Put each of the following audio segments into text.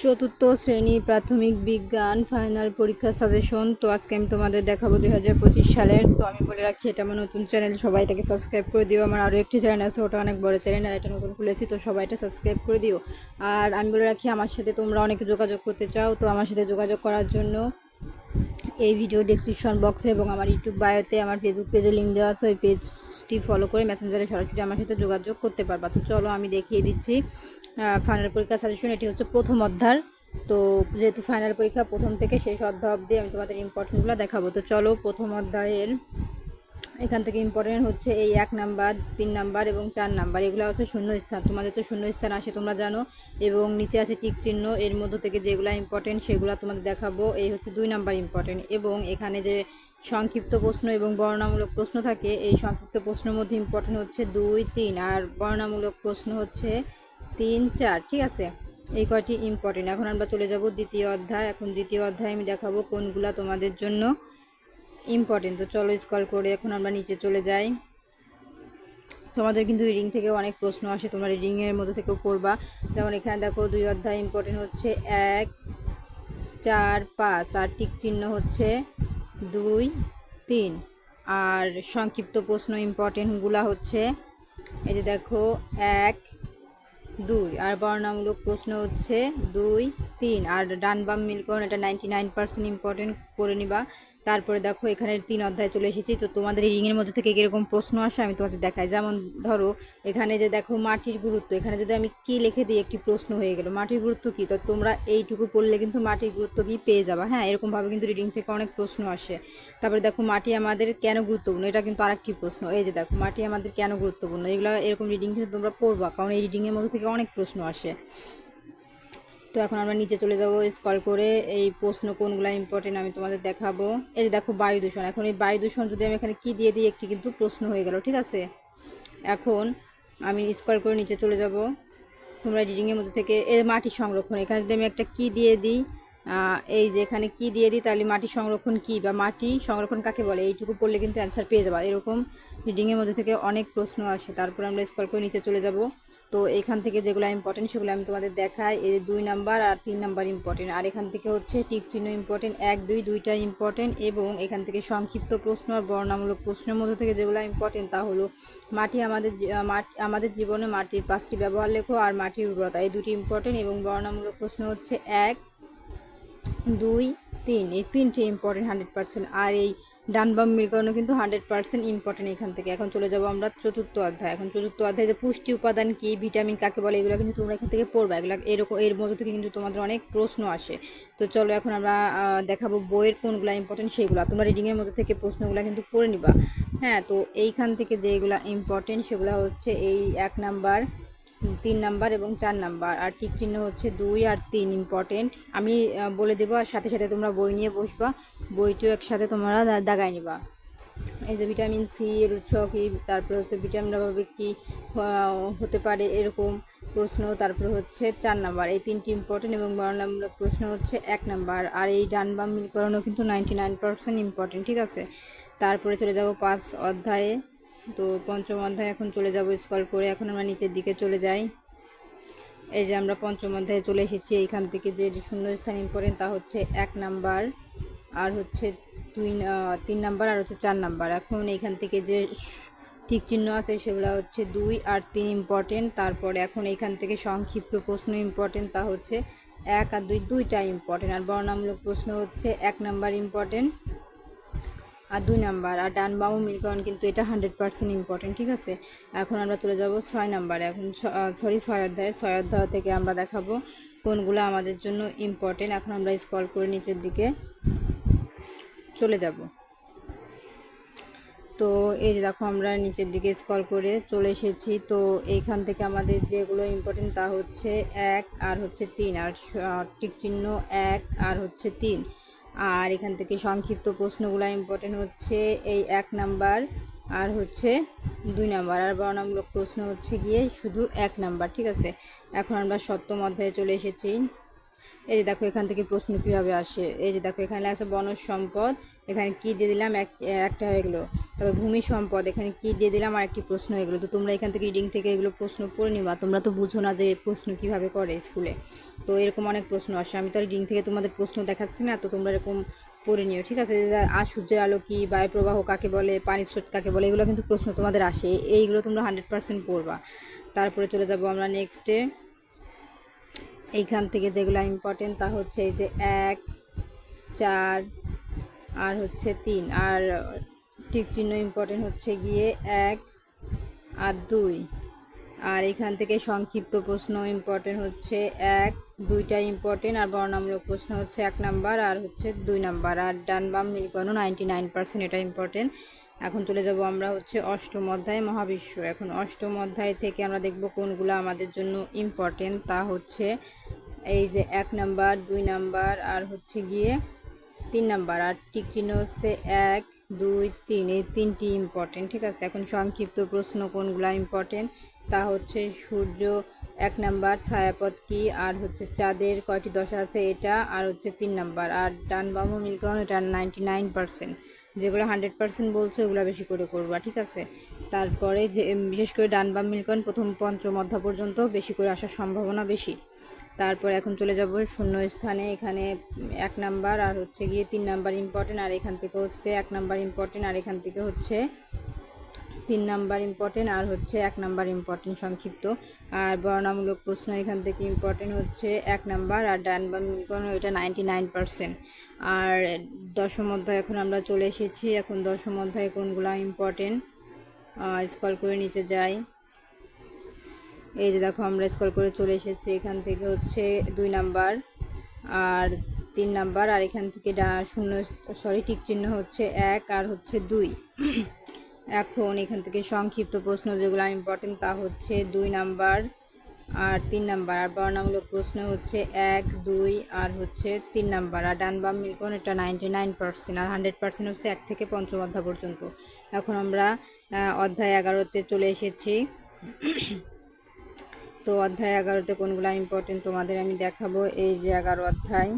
চতুর্থ শ্রেণি প্রাথমিক বিজ্ঞান ফাইনাল পরীক্ষার সাজেশন তো আজকে আমি তোমাদের দেখাবো দুই হাজার পঁচিশ সালের। তো আমি বলে রাখছি এটা আমার নতুন চ্যানেল সবাই এটাকে সাবস্ক্রাইব করে দিও। আমার আরও একটি চ্যানেল আছে, ওটা অনেক বড় চ্যানেল আর এটা নতুন খুলেছি, তো সবাই এটা সাবস্ক্রাইব করে দিও। আর আমি বলে রাখি, আমার সাথে তোমরা অনেকে যোগাযোগ করতে চাও, তো আমার সাথে যোগাযোগ করার জন্য এই ভিডিও ডেসক্রিপশন বক্সে এবং আমার ইউটিউব বায়োতে আমার ফেসবুক পেজে লিঙ্ক দেওয়া আছে, ওই পেজটি ফলো করে মেসেঞ্জারে সরাসরি আমার সাথে যোগাযোগ করতে পারবা। তো চলো আমি দেখিয়ে দিচ্ছি। ফাইনাল পরীক্ষা সাজেশন এটি হচ্ছে প্রথম অধ্যায়। তো যেহেতু ফাইনাল পরীক্ষা প্রথম থেকে শেষ অধ্যায় অবধি, আমি তোমাদের ইম্পর্টেন্টগুলো দেখাবো। তো চলো প্রথম অধ্যায়ের, এখান থেকে ইম্পর্টেন্ট হচ্ছে এই এক নাম্বার, তিন নাম্বার এবং চার নাম্বার। এগুলো হচ্ছে শূন্য স্থান তোমাদের তো শূন্য স্থান আসে, তোমরা জানো। এবং নিচে আছে টিক চিহ্ন। এর মধ্যে থেকে যেগুলো ইম্পর্টেন্ট সেগুলো তোমাদের দেখাবো। এই হচ্ছে দুই নাম্বার ইম্পর্টেন্ট এবং এখানে যে সংক্ষিপ্ত প্রশ্ন এবং বর্ণনামূলক প্রশ্ন থাকে, এই সংক্ষিপ্ত প্রশ্নের মধ্যে ইম্পর্টেন্ট হচ্ছে দুই, তিন। আর বর্ণনামূলক প্রশ্ন হচ্ছে তিন, চার, ঠিক আছে? এই কয়টি ইম্পর্টেন্ট এখন আমরা চলে যাব দ্বিতীয় অধ্যায়। এখন দ্বিতীয় অধ্যায় আমি দেখাবো কোনগুলা তোমাদের জন্য ইম্পর্টেন্ট তো চলো স্কল করে এখন আমরা নিচে চলে যাই। তোমাদের কিন্তু রিডিং থেকে অনেক প্রশ্ন আসে। তোমরা রিডিংয়ের মধ্যে থেকেও পড়বা। যেমন এখানে দেখো, দুই অধ্যায় ইম্পর্টেন্ট হচ্ছে এক, চার, পাঁচ। আর টিক চিহ্ন হচ্ছে দুই, তিন। আর সংক্ষিপ্ত প্রশ্ন ইম্পর্টেন্টগুলা হচ্ছে, এই যে দেখো, এক দুই। আর বর্ণামূলক প্রশ্ন হচ্ছে দুই, তিন। আর ডান বাম মিলকরণ এটা নাইনটি নাইন পার্সেন্ট ইম্পর্টেন্ট করে নিবা। তারপরে দেখো এখানে তিন অধ্যায় চলে এসেছি। তো তোমাদের এই রিংয়ের মধ্যে থেকে কীরকম প্রশ্ন আসে আমি তোমাদের দেখাই। যেমন ধরো, এখানে যে দেখো মাটির গুরুত্ব, এখানে যদি আমি কি লিখে দিই একটি প্রশ্ন হয়ে গেল, মাটির গুরুত্ব কী? তো তোমরা এইটুকু পড়লে কিন্তু মাটির গুরুত্ব কি পেয়ে যাবা। হ্যাঁ এরকমভাবে কিন্তু রিডিং থেকে অনেক প্রশ্ন আসে। তারপরে দেখো, মাটি আমাদের কেন গুরুত্বপূর্ণ? এটা কিন্তু আরেকটি প্রশ্ন। এই যে দেখো, মাটি আমাদের কেন গুরুত্বপূর্ণ? এগুলো এরকম রিডিং থেকে তোমরা পড়বা, কারণ এই রিডিংয়ের মধ্যে থেকে অনেক প্রশ্ন আসে। তো এখন আমরা নিচে চলে যাব স্কল করে এই প্রশ্ন কোনগুলো ইম্পর্টেন্ট আমি তোমাদের দেখাবো। এই যে দেখো বায়ু দূষণ। এখন এই বায়ু দূষণ যদি আমি এখানে কি দিয়ে দিই, একটি কিন্তু প্রশ্ন হয়ে গেল, ঠিক আছে? এখন আমি স্কল করে নিচে চলে যাব। তোমরা রিডিংয়ের মধ্যে থেকে এর মাটি সংরক্ষণ, এখানে যদি আমি একটা কি দিয়ে দিই এই যে এখানে কি দিয়ে দিই, তাহলে মাটি সংরক্ষণ কি বা মাটি সংরক্ষণ কাকে বলে, এইটুকু পড়লে কিন্তু অ্যান্সার পেয়ে যাবা, এরকম রিডিংয়ের মধ্যে থেকে অনেক প্রশ্ন আসে। তারপর আমরা স্কল করে নিচে চলে যাব। তো এখান থেকে যেগুলো ইম্পর্টেন্ট সেগুলো আমি তোমাদের দেখাই। এই দুই নাম্বার আর তিন নাম্বার ইম্পর্টেন্ট আর এখান থেকে হচ্ছে টিক চিহ্ন ইম্পর্টেন্ট এক, দুই, দুইটা ইম্পর্টেন্ট এবং এখান থেকে সংক্ষিপ্ত প্রশ্ন আর বর্ণামূলক প্রশ্নের মধ্যে থেকে যেগুলো ইম্পর্টেন্ট তা হলো মাটি আমাদের আমাদের জীবনে মাটির পাঁচটি ব্যবহার লেখো আর মাটির উর্বরতা। এই দুটি ইম্পর্টেন্ট এবং বর্ণামূলক প্রশ্ন হচ্ছে এক, দুই, তিন। এই তিনটে ইম্পর্টেন্ট হান্ড্রেড পার্সেন্ট আর এই ডান বাম মিলকরণও কিন্তু হান্ড্রেড পার্সেন্ট ইম্পর্টেন্ট এখান থেকে। এখন চলে যাব আমরা চতুর্থ অধ্যায়। এখন চতুর্থ অধ্যায় যে পুষ্টি উপাদান কি ভিটামিন কাকে বলে, এগুলো কিন্তু তোমরা এখান থেকে পড়বে। এগুলো এরকম, এর মধ্যে থেকে কিন্তু তোমাদের অনেক প্রশ্ন আসে। তো চলো এখন আমরা দেখাবো বইয়ের কোনগুলো ইম্পর্টেন্ট সেগুলো। তোমরা রিডিংয়ের মধ্যে থেকে প্রশ্নগুলো কিন্তু পড়ে নিবা। হ্যাঁ তো এইখান থেকে যেগুলো ইম্পর্টেন্ট সেগুলো হচ্ছে এই এক নাম্বার। তিন নাম্বার এবং চার নাম্বার। আর টিক চিহ্ন হচ্ছে দুই আর তিন ইম্পর্টেন্ট আমি বলে দেবো, আর সাথে সাথে তোমরা বই নিয়ে বসবা। বইটিও একসাথে তোমরা দাগায় নিবা। এই যে ভিটামিন সি এর উৎস কি, তারপরে হচ্ছে ভিটামিন অভাবে কি হতে পারে এরকম প্রশ্ন। তারপরে হচ্ছে চার নাম্বার। এই তিনটি ইম্পর্টেন্ট এবং বর্ণনামূলক প্রশ্ন হচ্ছে এক নাম্বার। আর এই ডান বাম মিলকরণও কিন্তু নাইনটি নাইন পার্সেন্ট ইম্পর্টেন্ট ঠিক আছে? তারপরে চলে যাব পাঁচ অধ্যায়ে। তো পঞ্চম অধ্যায়ে এখন চলে যাব স্কল করে। এখন আমরা নিচের দিকে চলে যাই। এই যে আমরা পঞ্চম অধ্যায়ে চলে এসেছি। এইখান থেকে যে শূন্যস্থান ইম্পর্টেন্ট তা হচ্ছে এক নাম্বার, আর হচ্ছে দুই তিন নাম্বার, আর হচ্ছে চার নাম্বার। এখন এইখান থেকে যে ঠিক চিহ্ন আছে, সেগুলো হচ্ছে দুই আর তিন ইম্পর্টেন্ট তারপরে এখন এইখান থেকে সংক্ষিপ্ত প্রশ্ন ইম্পর্টেন্ট তা হচ্ছে এক আর দুই, দুইটা ইম্পর্টেন্ট আর বর্ণামূলক প্রশ্ন হচ্ছে এক নাম্বার ইম্পর্টেন্ট আর দুই নাম্বার, আর ডান বামও মিলকরণ কিন্তু এটা হান্ড্রেড পার্সেন্ট ইম্পর্টেন্ট ঠিক আছে? এখন আমরা চলে যাব ছয় নাম্বারে। এখন সরি ছয় অধ্যায়। ছয় অধ্যায় থেকে আমরা দেখাবো কোনগুলো আমাদের জন্য ইম্পর্টেন্ট এখন আমরা স্কল করে নিচের দিকে চলে যাব। তো এই যে দেখো, আমরা নিচের দিকে স্কল করে চলে এসেছি। তো এইখান থেকে আমাদের যেগুলো ইম্পর্টেন্ট তা হচ্ছে এক, আর হচ্ছে তিন। আর টিক চিহ্ন এক, আর হচ্ছে তিন। আর এখান থেকে সংক্ষিপ্ত প্রশ্নগুলো ইম্পর্টেন্ট হচ্ছে এই এক নাম্বার, আর হচ্ছে দুই নাম্বার, আর বর্ণামূলক প্রশ্ন হচ্ছে গিয়ে শুধু এক নাম্বার, ঠিক আছে? এখন আমরা সপ্তম অধ্যায়ে চলে এসেছি। এই যে দেখো, এখান থেকে প্রশ্ন কীভাবে আসে? এই যে দেখো, এখানে আছে বনজ সম্পদ, এখানে কি দিয়ে দিলাম? এক, একটা হয়ে গেলো। তারপর ভূমি সম্পদ, এখানে কি দিয়ে দিলাম আর একটি প্রশ্ন হয়ে গেলো তো তোমরা এখান থেকে রিডিং থেকে এগুলো প্রশ্ন করে নিবা, তোমরা তো বুঝো না যে প্রশ্ন কীভাবে করে স্কুলে তো এরকম অনেক প্রশ্ন আসে, আমি তো রিডিং থেকে তোমাদের প্রশ্ন দেখাচ্ছি না, তো তোমরা এরকম পড়ে নিও, ঠিক আছে? আর সূর্যের আলো কি বায়ু প্রবাহ কাকে বলে, পানির স্রোত কাকে বলে, এগুলো কিন্তু প্রশ্ন তোমাদের আসে এইগুলো তোমরা হান্ড্রেড পার্সেন্ট পড়বা। তারপরে চলে যাব আমরা নেক্সটে এইখান থেকে যেগুলো ইম্পর্টেন্ট তা হচ্ছে এই যে এক, চার, আর হচ্ছে তিন, আর টিক চিহ্ন ইম্পর্টেন্ট হচ্ছে গিয়ে এক আর দুই। আর এখান থেকে সংক্ষিপ্ত প্রশ্ন ইম্পর্টেন্ট হচ্ছে এক, দুইটা ইম্পর্টেন্ট আর বর্ণামূলক প্রশ্ন হচ্ছে এক নাম্বার আর হচ্ছে দুই নাম্বার। আর ডান বাম মিলকনো নাইনটি নাইন পার্সেন্ট এটা ইম্পর্টেন্ট এখন চলে যাব আমরা হচ্ছে অষ্টম অধ্যায় মহাবিশ্ব। এখন অষ্টম অধ্যায় থেকে আমরা দেখব কোনগুলো আমাদের জন্য ইম্পর্টেন্ট তা হচ্ছে এই যে এক নাম্বার, দুই নাম্বার আর হচ্ছে গিয়ে তিন নাম্বার। আর টিক চিহ্ন হচ্ছে এক দুই, তিন, এই তিনটি ইম্পর্টেন্ট ঠিক আছে? এখন সংক্ষিপ্ত প্রশ্ন কোনগুলো ইম্পর্টেন্ট তা হচ্ছে সূর্য এক নাম্বার ছায়াপথ কি? আর হচ্ছে চাঁদের কয়টি দশা আছে এটা? আর হচ্ছে তিন নাম্বার আর ডান বাম মিলকন এটা নাইনটি নাইন পার্সেন্ট যেগুলো হান্ড্রেড পার্সেন্ট বলছে, ওগুলো বেশি করে করবা, ঠিক আছে? তারপরে যে বিশেষ করে ডান বাম মিলকন প্রথম পঞ্চম অধ্যা পর্যন্ত বেশি করে আসার সম্ভাবনা বেশি। তারপর এখন চলে যাব শূন্য স্থানে এখানে এক নাম্বার আর হচ্ছে গিয়ে তিন নাম্বার ইম্পর্টেন্ট আর এখান থেকে হচ্ছে এক নাম্বার ইম্পর্টেন্ট আর এখান থেকে হচ্ছে তিন নাম্বার ইম্পর্টেন্ট আর হচ্ছে এক নাম্বার ইম্পর্টেন্ট সংক্ষিপ্ত। আর বর্ণামূলক প্রশ্ন, এখান থেকে ইম্পর্টেন্ট হচ্ছে এক নাম্বার, আর ডান বাম ওইটা নাইনটি নাইন আর দশম অধ্যায়, এখন আমরা চলে এসেছি, এখন দশম অধ্যায় কোনগুলো ইম্পর্টেন্ট স্কল করে নিচে যাই। এই যে দেখো, আমরা স্কল করে চলে এসেছি। এখান থেকে হচ্ছে দুই নাম্বার আর তিন নাম্বার, আর এখান থেকে ডা, শূন্য সরি টিক চিহ্ন হচ্ছে এক আর হচ্ছে দুই। এখন এখান থেকে সংক্ষিপ্ত প্রশ্ন যেগুলো ইম্পর্টেন্ট তা হচ্ছে দুই নাম্বার আর তিন নাম্বার। আর বর্ণামূলক প্রশ্ন হচ্ছে এক, দুই আর হচ্ছে তিন নাম্বার। আর ডান বাম মিলকন এটা নাইনটি নাইন পার্সেন্ট আর হান্ড্রেড পার্সেন্ট হচ্ছে এক থেকে পঞ্চম অধ্যায় পর্যন্ত। এখন আমরা অধ্যায় এগারোতে চলে এসেছি। তো অধ্যায় এগারোতে কোনগুলো ইম্পর্টেন্ট তোমাদের আমি দেখাবো। এই যে এগারো অধ্যায়,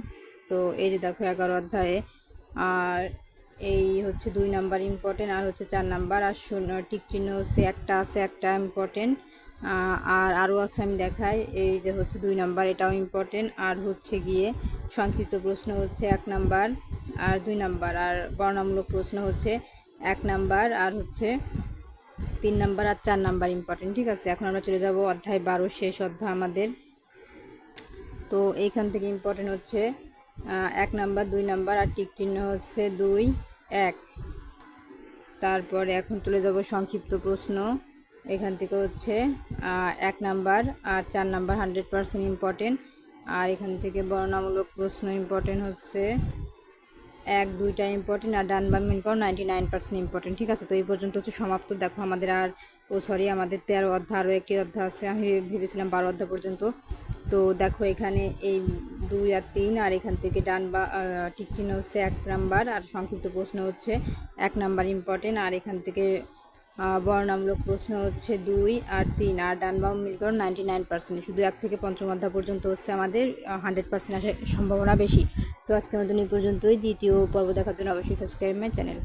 তো এই যে দেখো এগারো অধ্যায়ে, আর এই হচ্ছে দুই নাম্বার ইম্পর্টেন্ট আর হচ্ছে চার নাম্বার। আর শূন্য, টিক চিহ্ন হচ্ছে একটা আছে, একটা ইম্পর্টেন্ট আর আরও আছে আমি দেখাই। এই যে হচ্ছে দুই নাম্বার, এটাও ইম্পর্টেন্ট আর হচ্ছে গিয়ে সংক্ষিপ্ত প্রশ্ন হচ্ছে এক নাম্বার, আর দুই নাম্বার। আর বর্ণামূলক প্রশ্ন হচ্ছে এক নাম্বার। আর হচ্ছে তিন নাম্বার আর চার নাম্বার ইম্পর্টেন্ট ঠিক আছে? এখন আমরা চলে যাব অধ্যায় বারো, শেষ অধ্যায় আমাদের। তো এইখান থেকে ইম্পর্টেন্ট হচ্ছে এক নাম্বার, দুই নাম্বার আর টিক চিহ্ন হচ্ছে দুই, এক। তারপরে এখন চলে যাব সংক্ষিপ্ত প্রশ্ন। এখান থেকে হচ্ছে এক নাম্বার আর চার নাম্বার হান্ড্রেড পারসেন্ট ইম্পর্টেন্ট আর এখান থেকে বর্ণামূলক প্রশ্ন ইম্পর্টেন্ট হচ্ছে এক, দুইটা ইম্পর্টেন্ট আর ডান বাম মেন করো নাইনটি নাইন পার্সেন্ট ইম্পর্টেন্ট ঠিক আছে? তো এই পর্যন্ত হচ্ছে সমাপ্ত। দেখো আমাদের আর, ও সরি আমাদের তেরো অধ্যায় আরও একটি অধ্যায় আছে। আমি ভেবেছিলাম বারো অধ্যায় পর্যন্ত। তো দেখো এখানে এই দুই আর তিন, আর এখান থেকে ডান বা টিক চিহ্ন হচ্ছে এক নাম্বার, আর সংক্ষিপ্ত প্রশ্ন হচ্ছে এক নাম্বার ইম্পর্টেন্ট আর এখান থেকে বর্ণামূলক প্রশ্ন হচ্ছে দুই আর তিন। আর ডান বাম মিল করো নাইনটি নাইন পার্সেন্ট শুধু এক থেকে পঞ্চম অধ্যায় পর্যন্ত হচ্ছে আমাদের হান্ড্রেড পার্সেন্ট আসার সম্ভাবনা বেশি। তো আজকে মতন এই পর্যন্তই। দ্বিতীয় পর্ব দেখার জন্য অবশ্যই সাবস্ক্রাইব মাই চ্যানেল